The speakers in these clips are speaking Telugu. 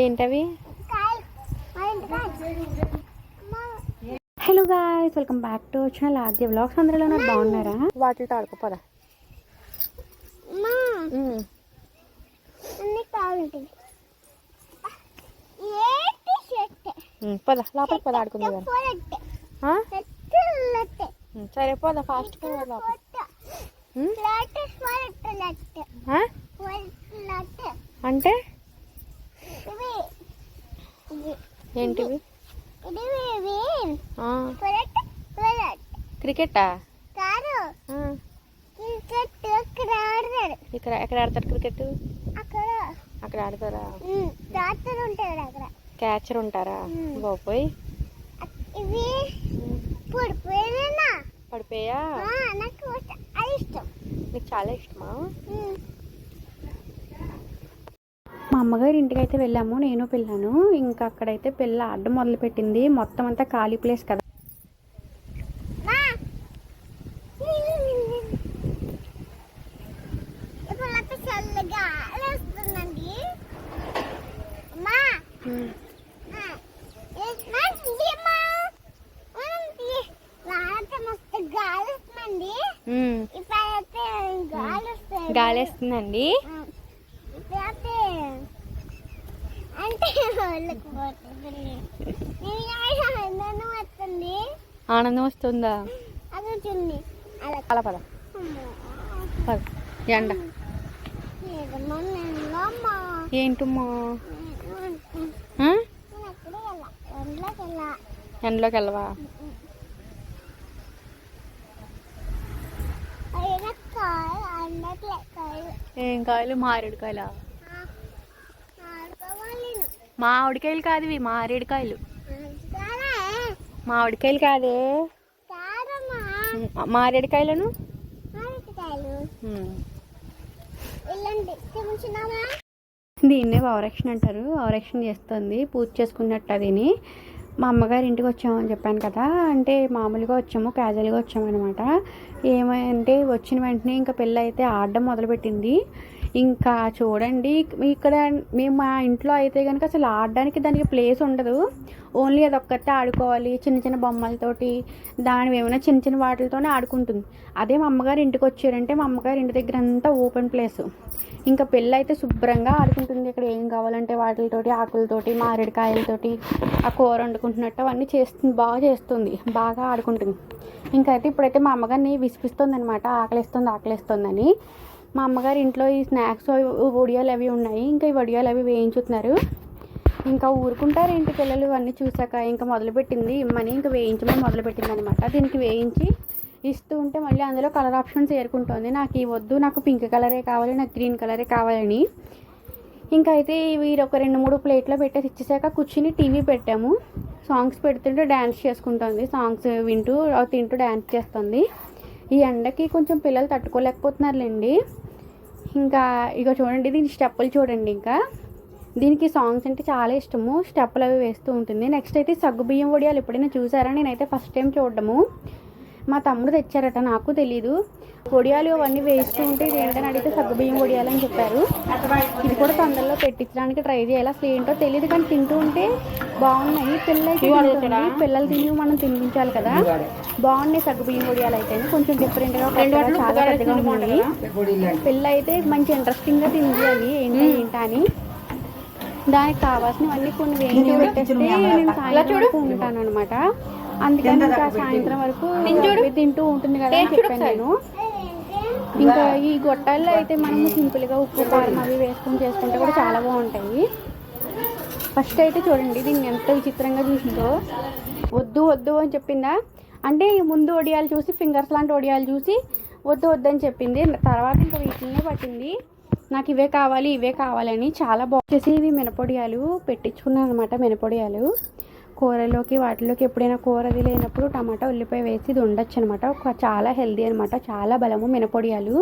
ఏంటవి? Hello guys welcome back to channel Aadya blogs అందరిలో ఉన్నారు బాగున్నారా? వాటితో ఆడుకోపోదా పద. లోపలికి పద ఆడుకుంది సరే పోదా ఫాస్ట్గా పోదా అంటే? ఏంటివి? క్రికెటా? ఇక్కడ ఎక్కడ ఆడతారు క్రికెట్? అక్కడ. అక్కడ ఆడతారా? క్యాచర్ ఉంటారా. బాబోయ్. పడిపోయా? నాకు అది ఇష్టం. నీకు చాలా ఇష్టమా. మా అమ్మగారి ఇంటికి అయితే వెళ్ళాము నేను పిల్లను. ఇంకా అక్కడైతే పిల్ల అడ్డం మొదలు పెట్టింది మొత్తం అంతా ఖాళీ ప్లేస్ కదా. మా! ఇప్పుడు నాకు చల్లగా వస్తుందండి అమ్మా ఉమ్, ఆ, ఏ- నాది అమ్మా. ఉంది. నాకైతే మస్తు గాలి వస్తుందండి ఉమ్, ఇప్పుడైతే గాలి వస్తుంది గాలి వేస్తుందండి ఆ, ఇప్పుడైతే అంటే వాళ్ళకి పోతుంది నేను ఎందనో వస్తుంది ఆనందం వస్తుందా? అలా పద పద. ఎండ. ఏంటమ్మా? ఎండ్లోకి వెళ్ళా. ఎండలోకి వెళ్ళవా? ఏం కాయలు? మారేడుకాయలా? మామిడికాయలు. కాదు ఇవి మారేడుకాయలు. మామిడికాయలు కాదే. మారేడుకాయలను? దీన్నే పవరక్షణ అంటారు. పవరక్షణ చేస్తుంది. పూజ చేసుకున్నట్టు అదిని మా అమ్మగారి ఇంటికి వచ్చామని చెప్పాను కదా. అంటే మామూలుగా వచ్చాము క్యాజువల్గా వచ్చాము అనమాట ఏమంటే వచ్చిన వెంటనే ఇంకా పిల్ల అయితే ఆడడం మొదలుపెట్టింది. ఇంకా చూడండి ఇక్కడ మేము మా ఇంట్లో అయితే కనుక అసలు ఆడడానికి దానికి ప్లేస్ ఉండదు. ఓన్లీ అది ఒక్కటే ఆడుకోవాలి చిన్న చిన్న బొమ్మలతోటి దాని ఏమైనా చిన్న చిన్న వాటితోనే ఆడుకుంటుంది. అదే మా అమ్మగారి ఇంటికి వచ్చారంటే మా అమ్మగారి ఇంటి దగ్గర అంతా ఓపెన్ ప్లేస్ ఇంకా పిల్ల అయితే శుభ్రంగా ఆడుకుంటుంది. ఇక్కడ ఏం కావాలంటే వాటితోటి ఆకులతోటి మారేడుకాయలతోటి ఆ కూర వండుకుంటున్నట్టు అవన్నీ చేస్తుంది బాగా చేస్తుంది బాగా ఆడుకుంటుంది. ఇంకైతే అయితే ఇప్పుడైతే మా అమ్మగారిని విసిపిస్తుంది అనమాట ఆకలిస్తుంది ఆకలిస్తుందని. మా అమ్మగారి ఇంట్లో ఈ స్నాక్స్ వడియాలు అవి ఉన్నాయి. ఇంకా ఈ వడియాలు అవి వేయించుతున్నారు. ఇంకా ఊరుకుంటారేంటి పిల్లలు? ఇవన్నీ చూసాక ఇంకా మొదలుపెట్టింది ఇమ్మని ఇంకా వేయించమని మొదలుపెట్టింది అనమాట దీనికి వేయించి ఇస్తూ ఉంటే మళ్ళీ అందులో కలర్ ఆప్షన్స్ ఏరుకుంటుంది. నాకు ఈ వద్దు నాకు పింక్ కలరే కావాలి నాకు గ్రీన్ కలరే కావాలని. ఇంకా అయితే వీరు ఒక రెండు మూడు ప్లేట్లో పెట్టేసి ఇచ్చేసాక కూర్చుని టీవీ పెట్టాము. సాంగ్స్ పెడుతుంటే డ్యాన్స్ చేసుకుంటుంది. సాంగ్స్ వింటూ తింటూ డ్యాన్స్ చేస్తుంది. ఈ ఎండకి కొంచెం పిల్లలు తట్టుకోలేకపోతున్నారులేండి. ఇంకా ఇక చూడండి దీని స్టెప్పులు చూడండి ఇంకా. దీనికి సాంగ్స్ అంటే చాలా ఇష్టము. స్టెప్పులు అవి వేస్తూ ఉంటుంది. నెక్స్ట్ అయితే సగ్గుబియ్యం వడియాలు ఎప్పుడైనా చూసారా? నేనైతే ఫస్ట్ టైం చూడడము. మా తమ్ముడు తెచ్చారట నాకు తెలీదు. వడియాలు అవన్నీ వేస్తూ ఉంటే ఇది ఏంటని అడిగితే సగ్గుబియ్యం వడియాలు అని చెప్పారు. ఇది కూడా తొందరలో పెట్టించడానికి ట్రై చేయాలి. అసలు ఏంటో తెలియదు కానీ తింటూ ఉంటే బాగున్నాయి. పిల్లలకి. పిల్లలు తిని మనం తినిపించాలి కదా. బాగున్నాయి సగ్గుబియ్యం వడియాలు అయితే. కొంచెం డిఫరెంట్గా చాలా పెద్దగా ఉన్నాయి. పిల్ల అయితే మంచి ఇంట్రెస్టింగ్గా తింది అవి. ఏంటి ఏంటా అని. దానికి కావాల్సినవన్నీ కొన్ని వేయించి పెట్టేస్తే నేను సాయంత్రం ఉంటాను అనమాట అందుకని ఇంకా సాయంత్రం వరకు తింటూ ఉంటుంది కదా చెప్పాను నేను. ఇంకా ఈ గొట్టాల్లో అయితే మనము సింపుల్గా ఉప్పు కారం అవి వేసుకొని చేసుకుంటే కూడా చాలా బాగుంటాయి. ఫస్ట్ అయితే చూడండి దీన్ని ఎంత విచిత్రంగా చూసిందో. వద్దు వద్దు అని చెప్పిందా? అంటే ముందు ఒడియాలు చూసి ఫింగర్స్ లాంటి ఒడియాలు చూసి వద్దు వద్దు అని చెప్పింది. తర్వాత ఇంకా వీటినే పట్టింది. నాకు ఇవే కావాలి ఇవే కావాలని చాలా బాగుంది ఇవి మినపొడియాలు పెట్టించుకున్నాను అనమాట మినపొడియాలు. కూరలోకి వాటిలోకి ఎప్పుడైనా కూరది లేనప్పుడు టమాటా ఉల్లిపాయ వేసి ఇది ఉండొచ్చు అనమాట చాలా హెల్దీ అనమాట చాలా బలము మినపొడియాలు.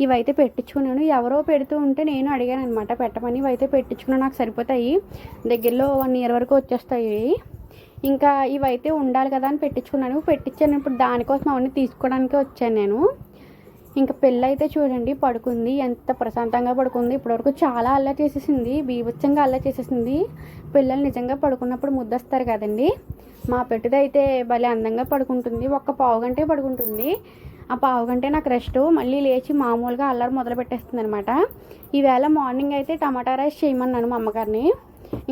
ఇవైతే పెట్టించుకున్నాను. ఎవరో పెడుతూ ఉంటే నేను అడిగాను అనమాట పెట్టమని ఇవైతే పెట్టించుకున్నాను నాకు సరిపోతాయి. దగ్గరలో వన్ ఇయర్ వరకు వచ్చేస్తాయి. ఇంకా ఇవైతే ఉండాలి కదా అని పెట్టించుకున్నాను. పెట్టించాను. ఇప్పుడు దానికోసం అవన్నీ తీసుకోవడానికి వచ్చాను నేను. ఇంకా పెళ్ళి అయితే చూడండి పడుకుంది. ఎంత ప్రశాంతంగా పడుకుంది. ఇప్పటివరకు చాలా అల్లరి చేసేసింది. బీభత్సంగా అల్లరి చేసేసింది. పిల్లలు నిజంగా పడుకున్నప్పుడు ముద్దస్తారు కదండి. మా పెట్టిదైతే భలే అందంగా పడుకుంటుంది. ఒక్క పావు గంటే పడుకుంటుంది. ఆ పావు గంటే నాకు రెస్ట్. మళ్ళీ లేచి మామూలుగా అల్లరి మొదలు పెట్టేస్తుంది అనమాట ఈవేళ మార్నింగ్ అయితే టమాటా రైస్ చేయమన్నాను మా అమ్మగారిని.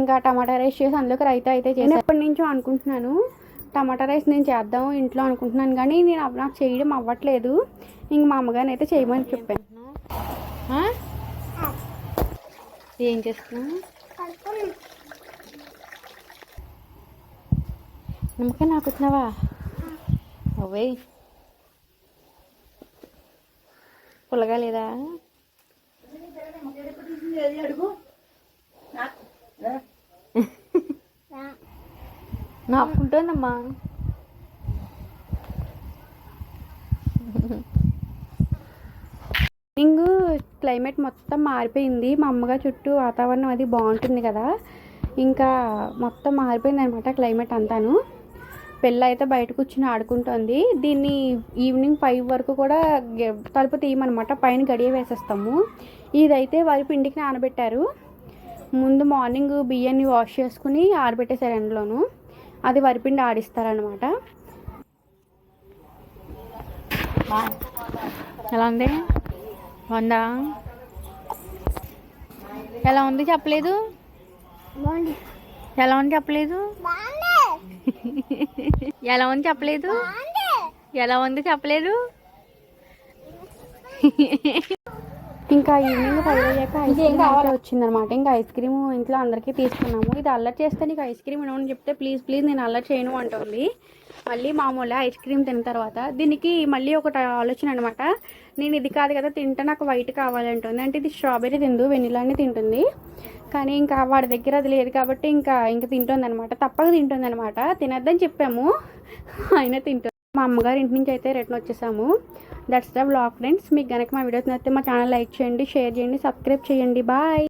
ఇంకా టమాటా రైస్ చేసి అందులోకి రైతా అయితే చేసి. ఎప్పటి నుంచో అనుకుంటున్నాను టమాటా రైస్ నేను చేద్దాం ఇంట్లో అనుకుంటున్నాను కానీ నేను అవ్- నాకు చేయడం అవ్వట్లేదు. ఇంక మా అమ్మగారిని అయితే చేయమని చెప్పాను? ఏం చేస్తున్నావు? నిమ్మకాయ నాకు వచ్చినావా అవే పుల్లగా లేదా. నాకుంటుందమ్మా. మార్నింగ్ క్లైమేట్ మొత్తం మారిపోయింది. మా అమ్మగా చుట్టూ వాతావరణం అది బాగుంటుంది కదా. ఇంకా మొత్తం మారిపోయింది అనమాట క్లైమేట్ అంతాను. పిల్ల అయితే బయట కూర్చుని ఆడుకుంటుంది. దీన్ని ఈవినింగ్ ఫైవ్ వరకు కూడా గె- తలుపు తీయమనమాట పైన గడియ వేసేస్తాము. ఇదైతే వారి పిండికి నానబెట్టారు. ముందు మార్నింగ్ బియ్యాన్ని వాష్ చేసుకుని ఆరబెట్టేశారు ఎండలోను. అది వరిపిండి ఆడిస్తారనమాట ఎలా ఉంది? వందా? ఎలా ఉంది చెప్పలేదు? ఎలా ఉంది చెప్పలేదు? ఎలా ఉంది చెప్పలేదు? ఎలా ఉంది చెప్పలేదు? ఇంకా ఈవినింగ్ ఫైవ్ అయ్యాక ఐస్ క్రీమ్ కావాలి? వచ్చిందనమాట ఇంకా ఐస్ క్రీమ్ ఇంట్లో అందరికీ తీసుకున్నాము. ఇది అల్లరి చేస్తే నీకు ఐస్ క్రీమ్ ఇవ్వమని చెప్తే ప్లీజ్ ప్లీజ్ నేను అల్లరి చేయను అంటుంది. మళ్ళీ మామూలు ఐస్ క్రీమ్ తిన్న తర్వాత దీనికి మళ్ళీ ఒకటి ఆలోచన అనమాట నేను ఇది కాదు కదా తింటే నాకు వైట్ కావాలంటుంది అంటే ఇది స్ట్రాబెర్రీ తిందు వెనిలాని తింటుంది. కానీ ఇంకా వాడి దగ్గర అది లేదు కాబట్టి ఇంకా ఇంకా తింటుంది అనమాట తప్పక తింటుంది అనమాట తినద్దని చెప్పాము. అయినా తింటుంది. మా అమ్మగారి ఇంటి నుంచి అయితే రిటర్న్ వచ్చేసాము. దట్స్ ద బ్లాగ్ ఫ్రెండ్స్ మీకు కనుక మా వీడియోస్ నచ్చితే మా ఛానల్ లైక్ చేయండి షేర్ చేయండి సబ్స్క్రైబ్ చేయండి. బాయ్